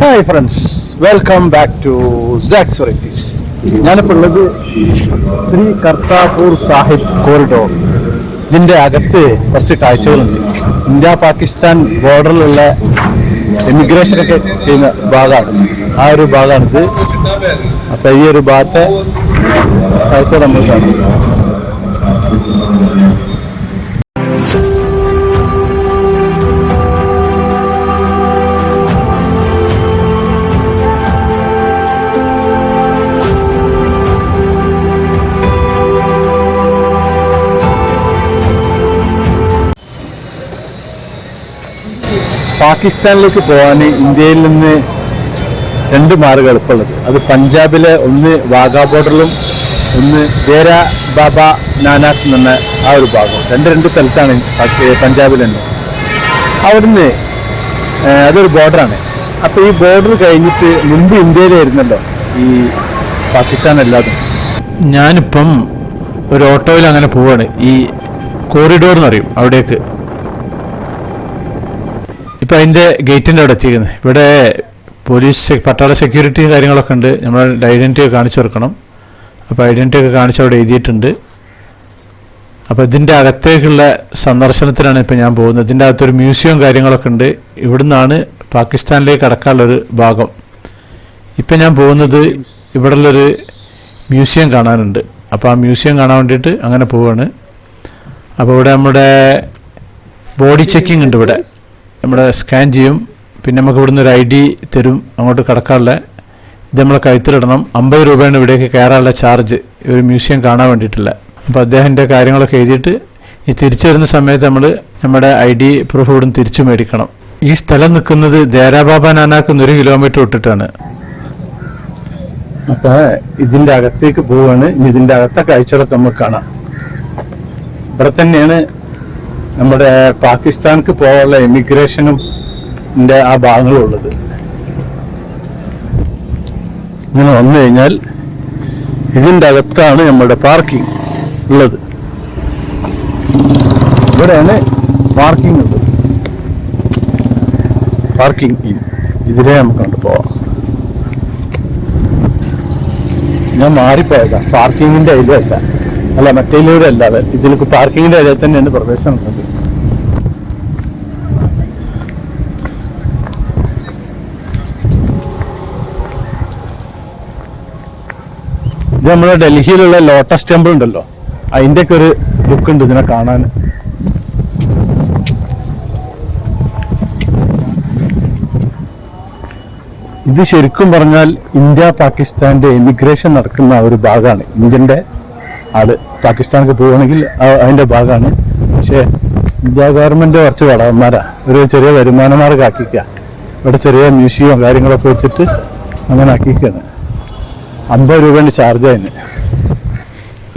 Hi friends welcome back to Sax varieties ഞാനിപ്പോൾ ഉള്ളത് Shri Kartarpur Sahib corridor ഇതിന്റെ അകത്ത് കുറച്ച് കാഴ്ചകളുണ്ട്. ഇന്ത്യ പാകിസ്ഥാൻ ബോർഡറിലുള്ള ഇമിഗ്രേഷൻ ഒക്കെ ചെയ്യുന്ന ഭാഗമാണ്. ആ ഒരു ഭാഗമാണിത്. അപ്പം ഈ ഒരു ഭാഗത്തെ കാഴ്ച നമ്മൾ കാണും. പാകിസ്ഥാനിലേക്ക് പോകാൻ ഇന്ത്യയിൽ നിന്ന് രണ്ട് മാർഗം എളുപ്പമുള്ളത്. അത് പഞ്ചാബിലെ ഒന്ന് വാഗാ ബോർഡറിലും ഒന്ന് ദേര ബാബ നാനാക്ക് എന്ന ആ ഒരു ഭാഗം. രണ്ട് രണ്ട് സ്ഥലത്താണ് തന്നെ അവിടുന്ന് അതൊരു ബോർഡറാണ്. അപ്പോൾ ഈ ബോർഡർ കഴിഞ്ഞിട്ട് മുൻപ് ഇന്ത്യയിലായിരുന്നല്ലോ ഈ പാകിസ്ഥാൻ അല്ലാതെ ഞാനിപ്പം ഒരു ഓട്ടോയിൽ അങ്ങനെ പോവാണ്. ഈ കോറിഡോർ എന്ന് പറയും അവിടേക്ക്. ഇപ്പം അതിന്റെ ഗേറ്റിന്റെ അവിടെ എത്തിക്കുന്നത് ഇവിടെ പോലീസ് പട്ടാള സെക്യൂരിറ്റിയും കാര്യങ്ങളൊക്കെ ഉണ്ട്. നമ്മൾ ഐഡന്റിറ്റി ഒക്കെ കാണിച്ചു കൊടുക്കണം. അപ്പോൾ ഐഡന്റിറ്റി ഒക്കെ കാണിച്ച് അവിടെ എഴുതിയിട്ടുണ്ട്. അപ്പോൾ ഇതിന്റെ അകത്തേക്കുള്ള സന്ദർശനത്തിനാണ് ഇപ്പോൾ ഞാൻ പോകുന്നത്. ഇതിന്റെ അകത്തൊരു മ്യൂസിയവും കാര്യങ്ങളൊക്കെ ഉണ്ട്. ഇവിടുന്നാണ് പാകിസ്ഥാനിലേക്ക് കടക്കാനുള്ളൊരു ഭാഗം. ഇപ്പം ഞാൻ പോകുന്നത് ഇവിടെയുള്ളൊരു മ്യൂസിയം കാണാനുണ്ട്. അപ്പോൾ ആ മ്യൂസിയം കാണാൻ വേണ്ടിയിട്ട് അങ്ങനെ പോവാണ്. അപ്പോൾ ഇവിടെ നമ്മുടെ ബോഡി ചെക്കിംഗ് ഉണ്ട് ഇവിടെ. നമ്മുടെ സ്കാൻ ചെയ്യും. പിന്നെ നമുക്ക് ഇവിടുന്ന് ഒരു ഐ ഡി തരും. അങ്ങോട്ട് കടക്കാനുള്ള ഇത് നമ്മളെ കഴുത്തിലിടണം. അമ്പത് രൂപയാണ് ഇവിടേക്ക് കയറാനുള്ള ചാർജ് ഒരു മ്യൂസിയം കാണാൻ വേണ്ടിയിട്ടുള്ള. അപ്പോൾ അദ്ദേഹത്തിന്റെ കാര്യങ്ങളൊക്കെ എഴുതിയിട്ട് ഈ തിരിച്ചു വരുന്ന സമയത്ത് നമ്മൾ നമ്മുടെ ഐ ഡി പ്രൂഫ് ഇവിടുന്ന് തിരിച്ചു മേടിക്കണം. ഈ സ്ഥലം നിൽക്കുന്നത് ദേരാബാബ നാനാക്ക് ഒരു കിലോമീറ്റർ വിട്ടിട്ടാണ് അപ്പൊ ഇതിന്റെ അകത്തേക്ക് പോവാണ്. ഇതിന്റെ അകത്തെ കാഴ്ചകളൊക്കെ നമുക്ക് കാണാം. ഇവിടെ തന്നെയാണ് നമ്മുടെ പാകിസ്ഥാനക്ക് പോകാനുള്ള എമിഗ്രേഷനും ആ ഭാഗങ്ങളുള്ളത് ഇങ്ങനെ വന്നു കഴിഞ്ഞാൽ ഇതിന്റെ അകത്താണ് നമ്മുടെ പാർക്കിംഗ് ഉള്ളത്. ഇവിടെയാണ് പാർക്കിംഗ് ഉള്ളത്. പാർക്കിംഗ് ഇതിലേ നമുക്ക് കണ്ടു പോവാം. ഞാൻ മാറിപ്പോയതാ. പാർക്കിങ്ങിന്റെ അതിലല്ല അല്ല മറ്റേലൂടെ അല്ലാതെ ഇതിലേക്ക് പാർക്കിങ്ങിന്റെ ഇതിൽ തന്നെയാണ് പ്രവേശനം ഉള്ളത്. ഇത് നമ്മുടെ ഡൽഹിയിലുള്ള ലോട്ടസ് ടെമ്പിൾ ഉണ്ടല്ലോ. അതിന്റെ ഒക്കെ ഒരു ലുക്ക് ഉണ്ട് ഇതിനെ കാണാൻ. ഇത് ശരിക്കും പറഞ്ഞാൽ ഇന്ത്യ പാകിസ്ഥാന്റെ എമിഗ്രേഷൻ നടക്കുന്ന ഒരു ഭാഗമാണ്. ഇന്ത്യന്റെ ആൾ പാകിസ്ഥാനൊക്കെ പോവുകയാണെങ്കിൽ അതിന്റെ ഭാഗമാണ്. പക്ഷേ ഇന്ത്യ ഗവൺമെന്റ് കുറച്ച് വളവന്മാരാ ഒരു ചെറിയ വരുമാനമാർഗം ആക്കിക്കുക. ഇവിടെ ചെറിയ മ്യൂസിയം കാര്യങ്ങളൊക്കെ വെച്ചിട്ട് അങ്ങനെ ആക്കിക്കുകയാണ് അമ്പത് രൂപയാണ് ചാർജ് അതിന്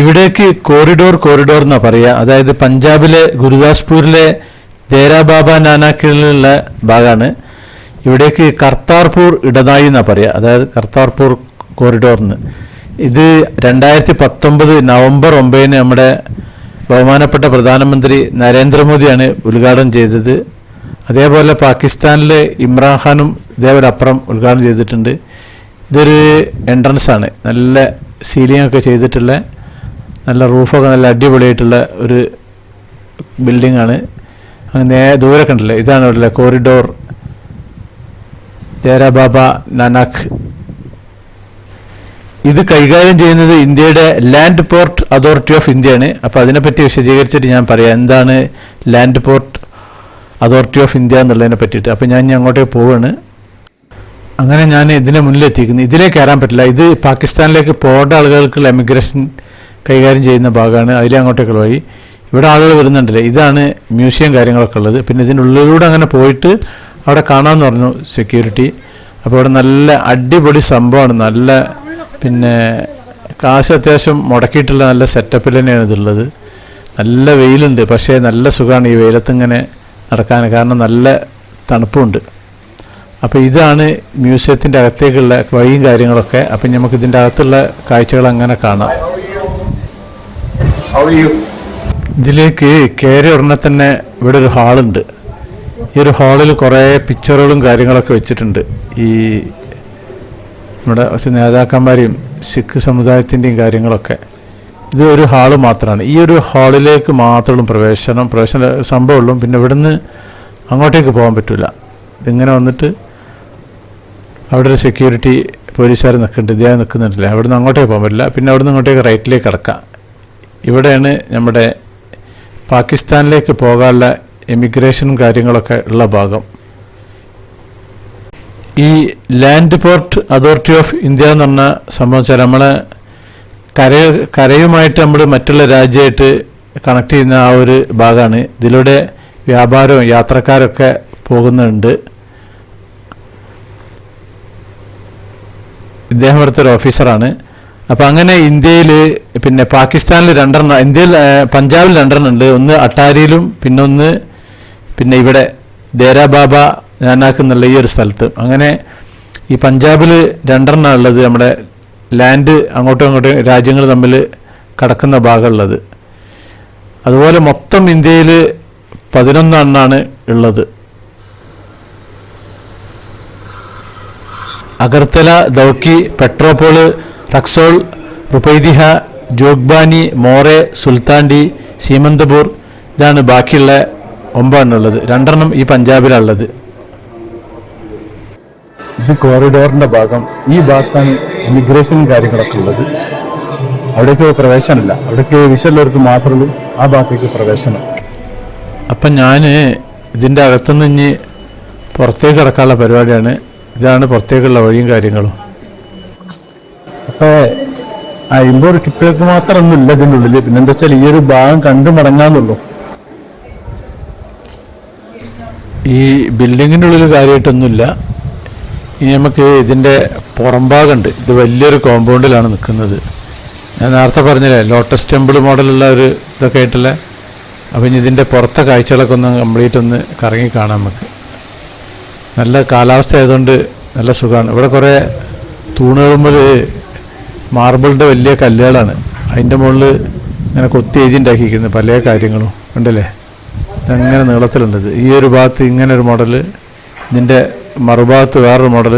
ഇവിടേക്ക് കോറിഡോർ കോറിഡോർ എന്നാ പറയുക അതായത് പഞ്ചാബിലെ ഗുരുദാസ്പൂരിലെ ദേരാബാബ നാനാക്കിലുള്ള ഭാഗമാണ് ഇവിടേക്ക് കർത്താർപൂർ ഇടനായി എന്നാ പറയുക അതായത് കർത്താർപൂർ കോറിഡോർ എന്ന് ഇത് രണ്ടായിരത്തി പത്തൊമ്പത് നവംബർ ഒമ്പതിന് നമ്മുടെ ബഹുമാനപ്പെട്ട പ്രധാനമന്ത്രി നരേന്ദ്രമോദിയാണ് ഉദ്ഘാടനം ചെയ്തത്. അതേപോലെ പാകിസ്ഥാനിലെ ഇമ്രാൻഖാനും ഇതേപോലെ അപ്പുറം ഉദ്ഘാടനം ചെയ്തിട്ടുണ്ട്. ഇതൊരു എൻട്രൻസ് ആണ്. നല്ല സീലിംഗ് ഒക്കെ ചെയ്തിട്ടുള്ള നല്ല റൂഫൊക്കെ നല്ല അടിപൊളിയായിട്ടുള്ള ഒരു ബിൽഡിംഗ് ആണ്. അങ്ങനെ ദൂരെ കണ്ടില്ലേ ഇതാണ് ഇവിടെ കോറിഡോർ ദേരാബാബ നനാഖ് ഇത് കൈകാര്യം ചെയ്യുന്നത് ഇന്ത്യയുടെ ലാൻഡ് പോർട്ട് അതോറിറ്റി ഓഫ് ഇന്ത്യയാണ്. അപ്പോൾ അതിനെപ്പറ്റി വിശദീകരിച്ചിട്ട് ഞാൻ പറയാം. എന്താണ് land port authority of India എന്നുള്ളതിനെ പറ്റിയിട്ട്. അപ്പോൾ ഞാൻ ഇനി അങ്ങോട്ടേക്ക് പോവാണ്. അങ്ങനെ ഞാൻ ഇതിനെ മുന്നിലെത്തിക്കുന്നു. ഇതിലേ കയറാൻ പറ്റില്ല. ഇത് പാകിസ്ഥാനിലേക്ക് പോകേണ്ട ആളുകൾക്കുള്ള എമിഗ്രേഷൻ കൈകാര്യം ചെയ്യുന്ന ഭാഗമാണ്. അതിലെ അങ്ങോട്ടേക്കുള്ള വഴി. ഇവിടെ ആളുകൾ വരുന്നുണ്ടല്ലേ? ഇതാണ് മ്യൂസിയം കാര്യങ്ങളൊക്കെ ഉള്ളത്. പിന്നെ ഇതിന്റെ ഉള്ളിലൂടെ അങ്ങനെ പോയിട്ട് അവിടെ കാണാമെന്ന് പറഞ്ഞു സെക്യൂരിറ്റി അപ്പോൾ ഇവിടെ നല്ല അടിപൊളി സംഭവമാണ്. നല്ല പിന്നെ കാശ് അത്യാവശ്യം മുടക്കിയിട്ടുള്ള നല്ല സെറ്റപ്പിൽ തന്നെയാണ് ഇതുള്ളത്. നല്ല വെയിലുണ്ട്. പക്ഷേ നല്ല സുഖമാണ് ഈ വെയിലത്ത് ഇങ്ങനെ നടക്കാൻ. കാരണം നല്ല തണുപ്പുണ്ട്. അപ്പോൾ ഇതാണ് മ്യൂസിയത്തിന്റെ അകത്തേക്കുള്ള വഴിയും കാര്യങ്ങളൊക്കെ. അപ്പം നമുക്ക് ഇതിന്റെ അകത്തുള്ള കാഴ്ചകൾ അങ്ങനെ കാണാം. ഇതിലേക്ക് കയറി ഉടനെ തന്നെ ഇവിടെ ഒരു ഹാളുണ്ട്. ഈ ഒരു ഹാളിൽ കുറേ പിക്ചറുകളും കാര്യങ്ങളൊക്കെ വെച്ചിട്ടുണ്ട്. ഈ നമ്മുടെ കുറച്ച് നേതാക്കന്മാരെയും സിഖ് സമുദായത്തിന്റെയും കാര്യങ്ങളൊക്കെ. ഇത് ഒരു ഹാൾ മാത്രമാണ്. ഈ ഒരു ഹാളിലേക്ക് മാത്രമുള്ള പ്രവേശനം പ്രവേശന സംഭവമുള്ളൂ പിന്നെ ഇവിടുന്ന് അങ്ങോട്ടേക്ക് പോകാൻ പറ്റില്ല ഇതിങ്ങനെ വന്നിട്ട് അവിടെ ഒരു സെക്യൂരിറ്റി പോലീസുകാർ നിൽക്കുന്നുണ്ട്. ഇദ്ദേഹം നിൽക്കുന്നുണ്ടല്ലേ? അവിടെ നിന്ന് അങ്ങോട്ടേ പോകാൻ പറ്റില്ല. പിന്നെ അവിടെ നിന്ന് അങ്ങോട്ടേക്ക് റൈറ്റിലേക്ക് കിടക്കാം. ഇവിടെയാണ് നമ്മുടെ പാകിസ്ഥാനിലേക്ക് പോകാനുള്ള എമിഗ്രേഷനും കാര്യങ്ങളൊക്കെ ഉള്ള ഭാഗം. ഈ land port authority of India എന്ന് പറഞ്ഞ സംഭവം വെച്ചാൽ നമ്മളെ കര കരയുമായിട്ട് നമ്മൾ മറ്റുള്ള രാജ്യമായിട്ട് കണക്ട് ചെയ്യുന്ന ആ ഒരു ഭാഗമാണ്. ഇതിലൂടെ വ്യാപാരവും യാത്രക്കാരൊക്കെ പോകുന്നുണ്ട്. ഇദ്ദേഹം ഇവിടുത്തെ ഓഫീസറാണ് അപ്പോൾ അങ്ങനെ ഇന്ത്യയിൽ പിന്നെ പാകിസ്ഥാനിൽ രണ്ടെണ്ണം ഇന്ത്യയിൽ പഞ്ചാബിൽ രണ്ടെണ്ണം ഉണ്ട് ഒന്ന് അട്ടാരിയിലും പിന്നൊന്ന് പിന്നെ ഇവിടെ ദേരാബാബ നാനാക്ക് എന്നുള്ള ഈ ഒരു സ്ഥലത്ത്. അങ്ങനെ ഈ പഞ്ചാബിൽ രണ്ടെണ്ണം ഉള്ളത് നമ്മുടെ ലാൻഡ് അങ്ങോട്ടും ഇങ്ങോട്ടും രാജ്യങ്ങൾ തമ്മിൽ കടക്കുന്ന ഭാഗമുള്ളത്. അതുപോലെ മൊത്തം ഇന്ത്യയിൽ പതിനൊന്നെണ്ണാണ് ഉള്ളത്. അഗർത്തല ദൗക്കി പെട്രോപോൾ റക്സോൾ റുപൈദിഹ ജോഗ്ബാനി മോറെ സുൽത്താൻഡി സീമന്തപൂർ ഇതാണ് ബാക്കിയുള്ള ഒമ്പതെണ്ണുള്ളത് രണ്ടെണ്ണം ഈ പഞ്ചാബിലുള്ളത് ഇത് കോറിഡോറിന്റെ ഭാഗം. ഈ ഭാഗത്താണ് ഇമിഗ്രേഷനും കാര്യങ്ങളൊക്കെ ഉള്ളത്. അവിടേക്ക് പ്രവേശനമില്ല. അവിടേക്ക് വിസയുള്ളവർക്ക് മാത്രമേ ആ ഭാഗത്തേക്ക് പ്രവേശനം. അപ്പം ഞാൻ ഇതിന്റെ അകത്തുനിന്ന് ഇനി പുറത്തേക്ക് കിടക്കാനുള്ള പരിപാടിയാണ്. ഇതാണ് പുറത്തേക്കുള്ള വഴിയും കാര്യങ്ങളും. അപ്പൊ അമ്പത് ടിപ്പുകൾക്ക് മാത്രമൊന്നും ഇല്ല ഇതിന്റെ ഉള്ളിൽ പിന്നെ എന്താ വെച്ചാൽ ഈ ഒരു ഭാഗം കണ്ടു മടങ്ങാന്നുള്ളൂ. ഈ ബിൽഡിങ്ങിന്റെ ഉള്ളിൽ കാര്യമായിട്ടൊന്നുമില്ല. ഇനി നമുക്ക് ഇതിന്റെ പുറംഭാഗമുണ്ട് ഇത് വലിയൊരു കോമ്പൗണ്ടിലാണ് നിൽക്കുന്നത്. ഞാൻ നേരത്തെ പറഞ്ഞില്ലേ ലോട്ടസ് ടെമ്പിൾ മോഡലുള്ള ഒരു ഇതൊക്കെ ആയിട്ടുള്ള. അപ്പം ഇനി ഇതിന്റെ പുറത്തെ കാഴ്ചകളൊക്കെ ഒന്ന് കംപ്ലീറ്റ് ഒന്ന് കറങ്ങി കാണാം നമുക്ക്. നല്ല കാലാവസ്ഥ ആയതുകൊണ്ട് നല്ല സുഖമാണ്. ഇവിടെ കുറേ തൂണുകളുമ്പോൾ മാർബിളിന്റെ വലിയ കല്ലുകളാണ്. അതിന്റെ മുകളിൽ ഇങ്ങനെ കൊത്തി എഴുതി ഉണ്ടാക്കിയിരിക്കുന്നത് പല കാര്യങ്ങളും. ഉണ്ടല്ലേ അങ്ങനെ നീളത്തിലുണ്ടത് ഈ ഒരു ഭാഗത്ത് ഇങ്ങനെ ഒരു മോഡൽ ഇതിന്റെ മറുഭാഗത്ത് വേറൊരു മോഡൽ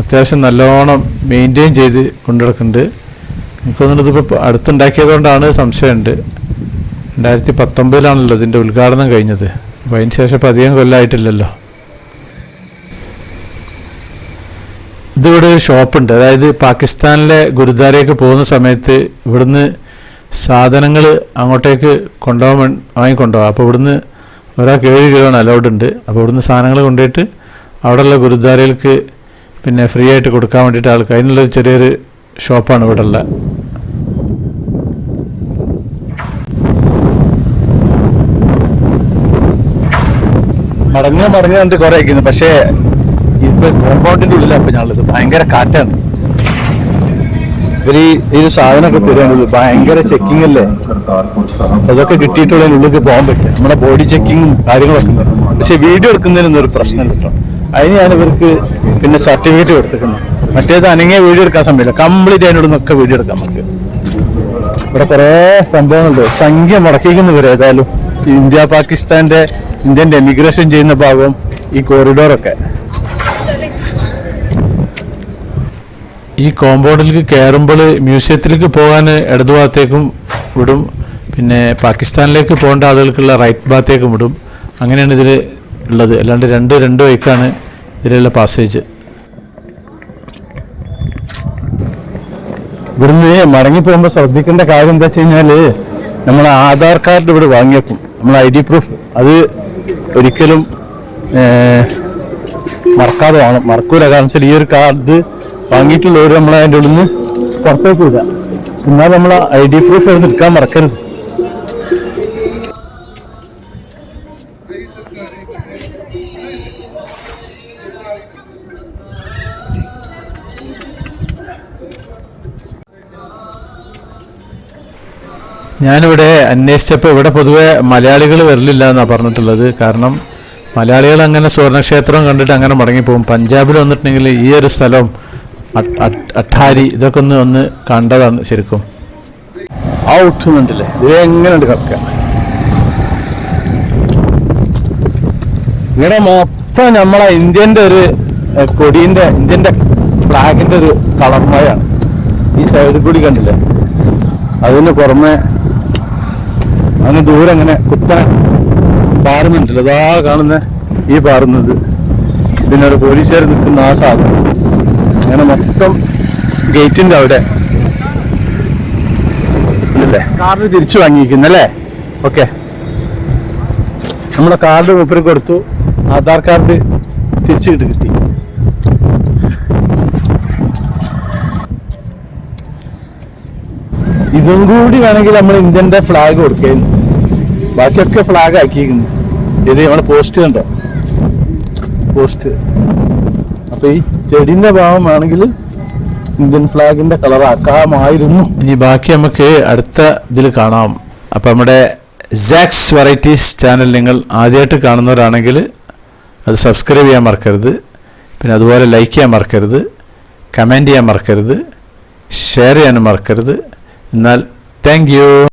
അത്യാവശ്യം നല്ലോണം മെയിന്റെയിൻ ചെയ്ത് കൊണ്ടുനടക്കുന്നുണ്ട്. എനിക്ക് തോന്നുന്നത് ഇതിപ്പോൾ അടുത്തുണ്ടാക്കിയതുകൊണ്ടാണ് സംശയമുണ്ട്. രണ്ടായിരത്തി പത്തൊമ്പതിലാണല്ലോ ഇതിന്റെ ഉദ്ഘാടനം കഴിഞ്ഞത്. അപ്പോൾ അതിന് ശേഷം ഇപ്പോൾ അധികം കൊല്ലമായിട്ടില്ലല്ലോ ഇതിവിടെ ഒരു ഷോപ്പുണ്ട്. അതായത് പാകിസ്ഥാനിലെ ഗുരുദ്വാരയ്ക്ക് പോകുന്ന സമയത്ത് ഇവിടുന്ന് സാധനങ്ങൾ അങ്ങോട്ടേക്ക് കൊണ്ടുപോകാൻ വാങ്ങിക്കൊണ്ടുപോകാം. അപ്പോൾ ഇവിടുന്ന് ഒരാൾക്ക് ഏഴ് കിലോ അലൗഡ് ഉണ്ട്. അപ്പോൾ ഇവിടുന്ന് സാധനങ്ങൾ കൊണ്ടുപോയിട്ട് അവിടെയുള്ള ഗുരുദ്വാരയിലേക്ക് പിന്നെ ഫ്രീ ആയിട്ട് കൊടുക്കാൻ വേണ്ടിയിട്ട് ആൾക്ക് അതിനുള്ളൊരു ചെറിയൊരു ഷോപ്പാണ് ഇവിടെ ഉള്ളത് മടങ്ങാൻ മടങ്ങാൻ കണ്ടിട്ട് കുറേ ആയിരിക്കുന്നു പക്ഷേ ഇപ്പൊ കോമ്പൗണ്ടിന്റെ ഉള്ളിലാണ് ഇപ്പൊ ഞാനുള്ളത്. ഭയങ്കര കാറ്റാണ്. ഇവർ ഈ ഒരു സാധനമൊക്കെ തരുന്നുള്ളൂ ഭയങ്കര ചെക്കിംഗ് അല്ലേ? അതൊക്കെ കിട്ടിയിട്ടുള്ള ഉള്ളിലേക്ക് പോകാൻ പറ്റും. നമ്മുടെ ബോഡി ചെക്കിങ്ങും കാര്യങ്ങളൊക്കെ പക്ഷെ വീഡിയോ എടുക്കുന്നതിനൊന്നും ഒരു പ്രശ്നമില്ല കേട്ടോ. അതിന് ഞാൻ ഇവർക്ക് പിന്നെ സർട്ടിഫിക്കറ്റ് കൊടുത്തിട്ടുണ്ട്. മറ്റേത് അനങ്ങിയ വീഡിയോ എടുക്കാൻ സമയമില്ല. കംപ്ലീറ്റ് അതിനോട് നിന്നൊക്കെ വീഡിയോ എടുക്കാം നമുക്ക്. ഇവിടെ കുറേ സംഭവങ്ങളുണ്ട്. സംഖ്യ മുടക്കിക്കുന്നവർ ഏതായാലും. ഇന്ത്യ പാകിസ്ഥാന്റെ ഇന്ത്യന്റെ എമിഗ്രേഷൻ ചെയ്യുന്ന ഭാഗം ഈ കോറിഡോറൊക്കെ ഈ കോമ്പൗണ്ടിലേക്ക് കയറുമ്പോൾ മ്യൂസിയത്തിലേക്ക് പോകാൻ ഇടതുഭാഗത്തേക്കും വിടും. പിന്നെ പാകിസ്ഥാനിലേക്ക് പോകേണ്ട ആളുകൾക്കുള്ള റൈറ്റ് ഭാഗത്തേക്കും വിടും. അങ്ങനെയാണ് ഇതിൽ ഉള്ളത്. അല്ലാണ്ട് രണ്ട് രണ്ട് വൈക്കാണ് ഇതിലുള്ള പാസേജ്. ഇവിടുന്ന് മടങ്ങി പോകുമ്പോൾ ശ്രദ്ധിക്കേണ്ട കാര്യം എന്താ വെച്ച് കഴിഞ്ഞാൽ നമ്മൾ ആധാർ കാർഡ് ഇവിടെ വാങ്ങിയപ്പോൾ നമ്മൾ ഐ ഡി പ്രൂഫ്. അത് ഒരിക്കലും മറക്കാതെ വേണം മറക്കൂല. കാരണം വെച്ചാൽ ഈ ഒരു കാർഡ് വാങ്ങിയിട്ടുള്ളവർ നമ്മളെ അതിന്റെ ഉള്ളിൽ നിന്ന് പുറത്തേക്ക് വിടുക. എന്നാൽ നമ്മൾ ഐ ഡി പ്രൂഫ് അവിടെ എടുക്കാൻ മറക്കരുത്. ഞാനിവിടെ അന്വേഷിച്ചപ്പോൾ ഇവിടെ പൊതുവെ മലയാളികൾ വരലില്ല എന്നാണ് പറഞ്ഞിട്ടുള്ളത്. കാരണം മലയാളികൾ അങ്ങനെ സുവർണക്ഷേത്രം കണ്ടിട്ട് അങ്ങനെ മടങ്ങിപ്പോകും പഞ്ചാബിൽ വന്നിട്ടുണ്ടെങ്കിൽ ഈ ഒരു സ്ഥലം അട്ടാരി ഇതൊക്കെ ഒന്ന് ഒന്ന് കണ്ടതാണ് ശരിക്കും. ആ ഒട്ടുന്നുണ്ടല്ലേ ഇത് എങ്ങനെ ഉണ്ട് കിടക്കുക ഇവിടെ മൊത്തം നമ്മളെ ഇന്ത്യന്റെ ഒരു കൊടിന്റെ ഇന്ത്യന്റെ ഫ്ലാഗിന്റെ ഒരു കളർമയാണ്. ഈ സൈഡിൽ കൂടി കണ്ടില്ലേ? അതിന് പുറമെ അതിന് ദൂരെ അങ്ങനെ കുത്തനെ പാറുന്നുണ്ടല്ലോ. ഇതാ കാണുന്ന ഈ പാറുന്നത്. ഇതിനൊരു പോലീസുകാർ നിൽക്കുന്ന ആ സാധനം. അങ്ങനെ മൊത്തം ഗേറ്റിന്റെ അവിടെ. അല്ലേ കാർഡ് തിരിച്ചു വാങ്ങിയിരിക്കുന്നല്ലേ ഓക്കെ. നമ്മുടെ കാർഡ് മൂപ്പര് കൊടുത്തു. ആധാർ കാർഡ് തിരിച്ചു കിട്ടി കിട്ടി. ഇതും കൂടി വേണമെങ്കിൽ നമ്മൾ ഇന്ത്യന്റെ ഫ്ലാഗ് കൊടുക്കുന്നു ബാക്കിയൊക്കെ ഫ്ലാഗ് ആക്കിയിരിക്കുന്നു. ഇത് നമ്മൾ പോസ്റ്റ് കണ്ടോ? പോസ്റ്റ് അപ്പൊ ഈ ചെടിന്റെ ഭാഗം വേണമെങ്കിൽ ഇന്ത്യൻ ഫ്ലാഗിന്റെ കളർ ആക്കാമായിരുന്നു. ഇനി ബാക്കി നമുക്ക് അടുത്ത ഇതിൽ കാണാം. അപ്പം നമ്മുടെ സാക്സ് വെറൈറ്റീസ് ചാനൽ നിങ്ങൾ ആദ്യമായിട്ട് കാണുന്നവരാണെങ്കിൽ അത് സബ്സ്ക്രൈബ് ചെയ്യാൻ മറക്കരുത്. പിന്നെ അതുപോലെ ലൈക്ക് ചെയ്യാൻ മറക്കരുത്. കമന്റ് ചെയ്യാൻ മറക്കരുത്. ഷെയർ ചെയ്യാനും മറക്കരുത്. എന്നാൽ താങ്ക്